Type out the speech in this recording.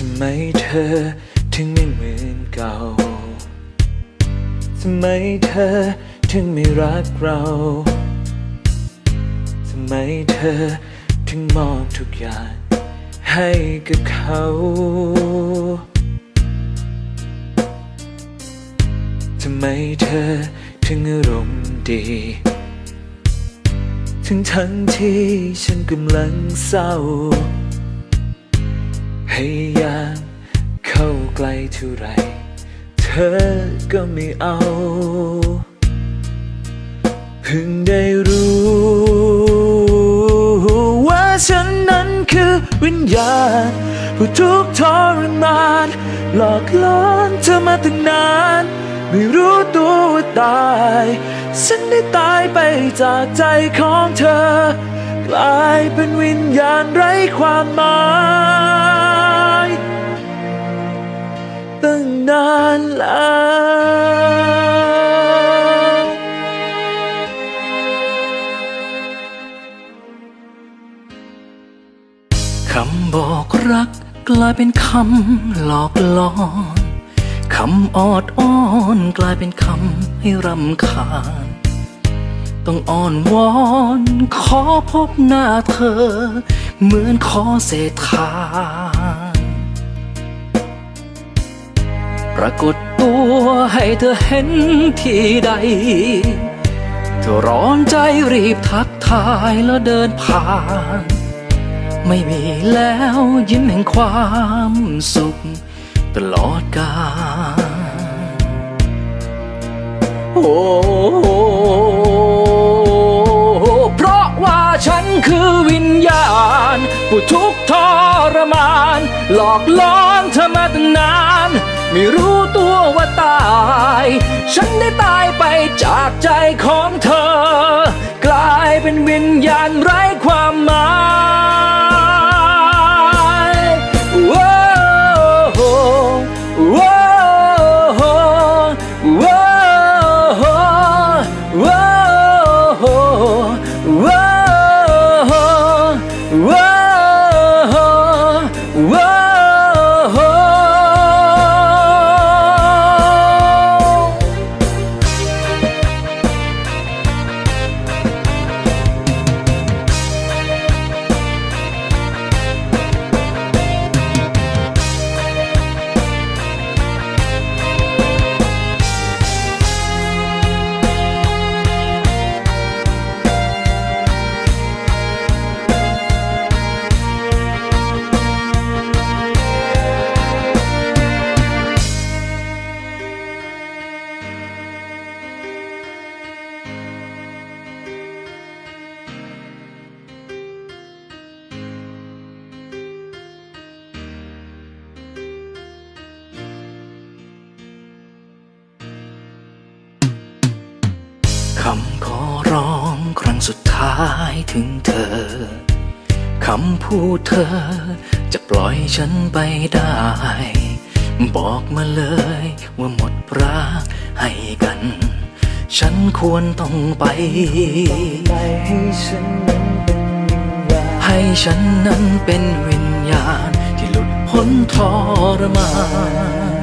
ทำไมเธอถึงไม่เหมือนเก่า ทำไมเธอถึงไม่รักเรา ทำไมเธอถึงมอบทุกอย่างให้กับเขา ทำไมเธอถึงอารมณ์ดีทั้งทั้งที่ฉันกำลังเศร้า ยายามเข้าใกล้เท่าไร เธอก็ไม่เอา เพิ่งได้รู้ ว่าฉันนั้นคือวิญญาณ ผู้ทุกข์ทรมาน หลอกล่อเธอมาตั้งนาน ไม่รู้ตัวว่าตาย ฉันได้ตายไปจากใจของเธอ กลายเป็นวิญญาณไร้ความหมาย ตั้งนานแล้วคำบอกรักกลายเป็นคำหลอกลอนคำออดอ้อนกลายเป็นคำให้รำคาญ ต้องอ้อนวอนขอพบหน้าเธอ เหมือนขอเศษทาน ปรากฏตัวให้เธอเห็นที่ใด เธอร้อนใจรีบทักทายแล้วเดินผ่าน ไม่มีแล้วยิ้มแห่งความสุข ตลอดกาลโอ้เพราะว่าฉันคือวิญญาณ ผู้ทุกข์ทรมาน หลอกล่อนเธอมาตั้งนาน ไม่รู้ตัวว่าตาย ฉันได้ตายไปจากใจของเธอ กลายเป็นวิญญาณไร้ความหมาย คำขอร้องครั้งสุดท้ายถึงเธอ คำพูดเธอจะปล่อยฉันไปได้ บอกมาเลยว่าหมดรักให้กัน ฉันควรต้องไปไปให้ฉันนั้นเป็นวิญญาณให้ฉันนั้นเป็นวิญญาณที่หลุดพ้นทรมาน